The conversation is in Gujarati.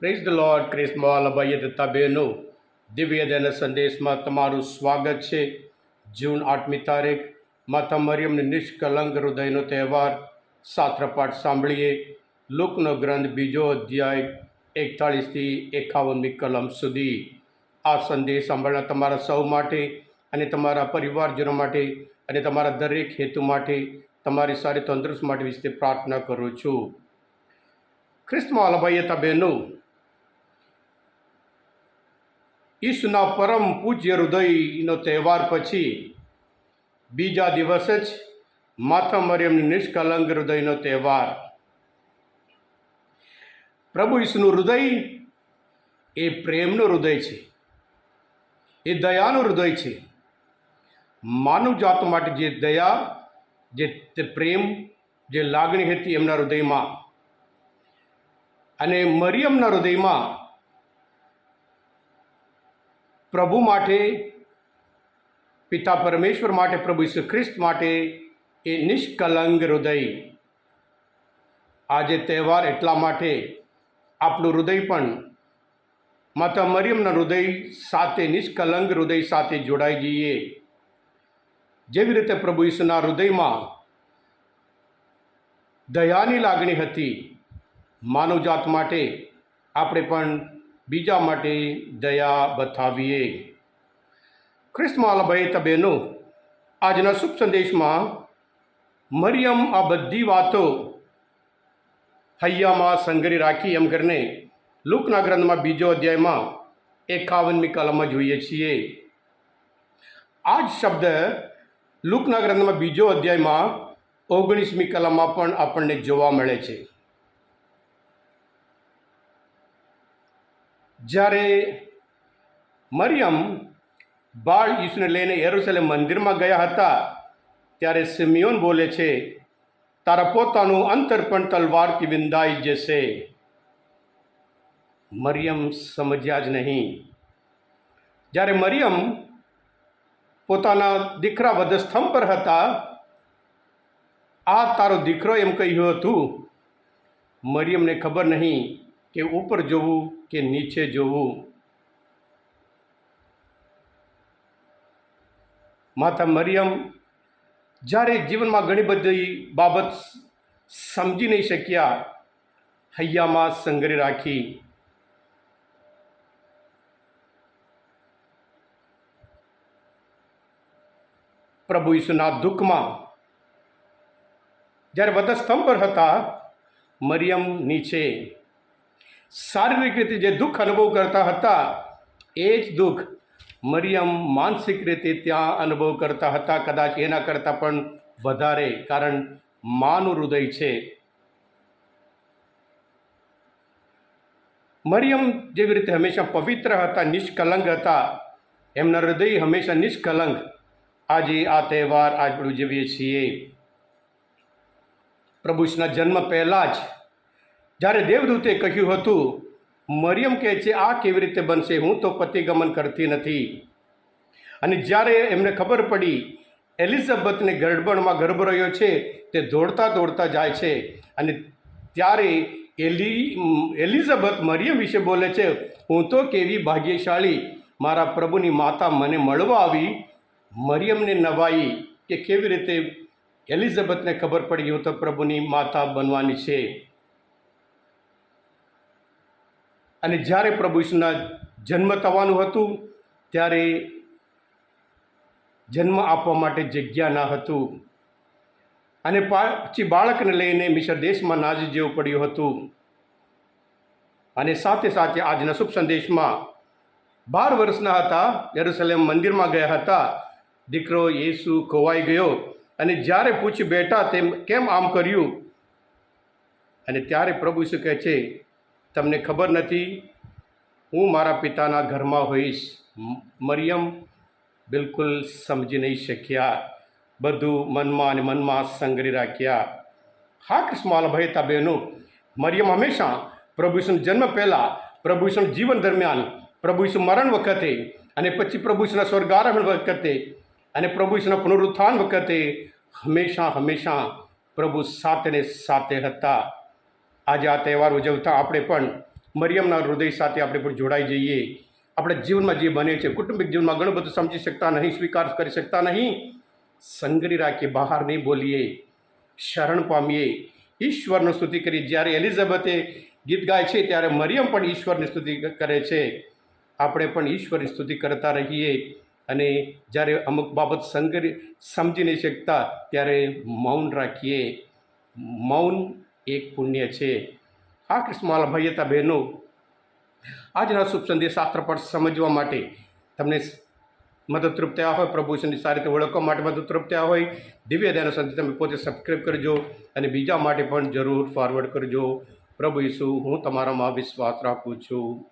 પ્રેઝ ધ લોર્ડ ક્રિસ્મોલ અભય દત્તા બહેનો દિવ્યદન સંદેશમાં તમારું સ્વાગત છે. જૂન આઠમી તારીખ, માતા મરિયમને નિષ્કલંક હૃદયનો તહેવાર. સાત્રપાઠ સાંભળીએ. લોકનો ગ્રંથ બીજો અધ્યાય, એકતાળીસથી એકાવનમી કલમ સુધી. આ સંદેશ સાંભળનાર તમારા સૌ માટે અને તમારા પરિવારજનો માટે અને તમારા દરેક હેતુ માટે તમારી સારી તંદુરસ્ત માટે વિશે પ્રાર્થના કરું છું. ખ્રિસ્તમાં અલભાઈતા બહેનો ઈસુના પરમ પૂજ્ય હૃદયનો તહેવાર પછી બીજા દિવસે જ માતા મરિયમની નિષ્કલંક હૃદયનો તહેવાર. પ્રભુ ઈસુનું હૃદય એ પ્રેમનું હૃદય છે, એ દયાનું હૃદય છે. માનવ જાત માટે જે દયા, જે તે પ્રેમ, જે લાગણી હતી એમના હૃદયમાં અને મરિયમના હૃદયમાં પ્રભુ માટે, પિતા પરમેશ્વર માટે, પ્રભુ ઈસુ ખ્રિસ્ત માટે એ નિષ્કલંગ હૃદય. આજે તહેવાર એટલા માટે આપણું હૃદય પણ માતા મરિયમના હૃદય સાથે નિષ્કલંગ હૃદય સાથે જોડાઈ જઈએ. જેવી રીતે પ્રભુ ઈસુના હૃદયમાં દયાની લાગણી હતી, માનવજાત માટે આપણે પણ બીજા માટે દયા બતાવીએ. ખ્રિસ્તમાલભાઈ તબેનો, આજના શુભ સંદેશમાં મરિયમ આ બધી વાતો હૈયામાં સંગરી રાખી એમ કરીને લુકના ગ્રંથમાં બીજો અધ્યાયમાં એકાવનમી કલમમાં જોઈએ છીએ. આ જ શબ્દ લુકના ગ્રંથમાં બીજો અધ્યાયમાં ઓગણીસમી કલમમાં પણ આપણને જોવા મળે છે. જ્યારે મરિયમ બાળ ઈસુને લઈને યરુસલેમ મંદિરમાં ગયા હતા, ત્યારે સિમિયોન બોલે છે, તારા પોતાનું અંતર પણ તલવારથી વિંદાઈ જશે. મરિયમ સમજ્યા જ નહીં. જ્યારે મરિયમ પોતાના દીકરા વધસ્તંભ પર હતા, આ તારો દીકરો એમ કહ્યું હતું, મરિયમને ખબર નહીં કે ઉપર જોવું કે નીચે જોવું? માતા મરિયમ, જ્યારે જીવનમાં ઘણી બધી બાબત સમજી નહીં શક્યા, હૈયામાં સંગ્રહ રાખી. પ્રભુ ઈસુના દુઃખમાં, જ્યારે વધસ્તંભ પર હતા, મરિયમ નીચે શારીરિક રીતે જે દુઃખ અનુભવ કરતા હતા, એ જ દુઃખ મરિયમ માનસિક રીતે ત્યાં અનુભવ કરતા હતા. કદાચ એના કરતાં પણ વધારે, કારણ માનું હૃદય છે. મરિયમ જેવી રીતે હંમેશા પવિત્ર હતા નિષ્કલંક હતા. એમના હૃદય હંમેશા નિષ્કલંક આજે આ તહેવાર આજ ઉજવીએ છીએ. પ્રભુના જન્મ પહેલાં જ જ્યારે દેવદૂતે કહ્યું હતું, મરિયમ કહે છે, આ કેવી રીતે બનશે? હું તો પતિગમન કરતી નથી. અને જ્યારે એમને ખબર પડી, એલિઝાબેથને ગરબણમાં ગર્ભ રહ્યો છે, તે દોડતા દોડતા જાય છે. અને ત્યારે એલી, એલિઝાબેથ મરિયમ વિશે બોલે છે, હું તો કેવી ભાગ્યશાળી, મારા પ્રભુની માતા મને મળવા આવી, મરિયમને નવાઈ, કે કેવી રીતે એલિઝાબેથને ખબર પડી હું તો પ્રભુની માતા બનવાની છે. અને જ્યારે પ્રભુ ઈસુના જન્મ થવાનું હતું, ત્યારે જન્મ આપવા માટે જગ્યા ન હતું. અને પછી બાળકને લઈને મિશ્ર દેશમાં નાજી જેવું પડ્યું હતું. અને સાથે સાથે આજના શુભ સંદેશમાં બાર વર્ષના હતા, યરુસલેમ મંદિરમાં ગયા હતા. દીકરો યેસુ ખોવાઈ ગયો અને જ્યારે પૂછી બેઠા તેમ કેમ આમ કર્યું? અને ત્યારે પ્રભુ શું કહે છે તમને ખબર નથી, હું મારા પિતાના ઘરમાં હોઈશ. મરિયમ બિલકુલ સમજી નહીં શક્યા. બધું મનમાં અને મનમાં સંગરી રાખ્યા. હા કૃષ્ણમાલ ભયતા બહેનો, મરિયમ હંમેશા પ્રભુ ઈસુના જન્મ પહેલાં, પ્રભુ ઈસુના જીવન દરમિયાન, પ્રભુ ઈસુ મરણ વખતે અને પછી પ્રભુ ઈસુના સ્વર્ગારોહણ વખતે અને પ્રભુ પુનરુત્થાન વખતે હંમેશા હંમેશા પ્રભુ સાથે ને સાથે હતા. આજે આ તહેવાર ઉજવતા આપણે પણ મરિયમના હૃદય સાથે આપણે પણ જોડાઈ જઈએ. આપણે જીવનમાં જે બને છે, કુટુંબિક જીવનમાં ઘણું બધું સમજી શકતા નહીં, સ્વીકાર કરી શકતા નહીં. સંગરી રાખીએ, બહાર નહીં બોલીએ. શરણ પામીએ. ઈશ્વરનો સ્તુતિ કરી જ્યારે એલિઝાબેથે ગીત ગાય છે, ત્યારે મરિયમ પણ ઈશ્વરની સ્તુતિ કરે છે. આપણે પણ ઈશ્વરની સ્તુતિ કરતા રહીએ. અને જ્યારે અમુક બાબત સંગરી સમજી નહીં શકતા, ત્યારે મૌન રાખીએ. મૌન એક પુણ્ય છે. આ કૃષ્ણમાલા ભાઈયતા બહેનો, આજના શુભ સંદેશ શાસ્ત્ર પર સમજવા માટે તમને મદદરૂપ થયા હોય, પ્રભુ સંદેશ સારી રીતે ઓળખવા માટે મદદરૂપ થયા હોય, દિવ્ય દયાનો સંદેશ તમે પોતે સબસ્ક્રાઈબ કરજો અને બીજા માટે પણ જરૂર ફોરવર્ડ કરજો. પ્રભુ ઈસુ, હું તમારામાં વિશ્વાસ રાખું છું.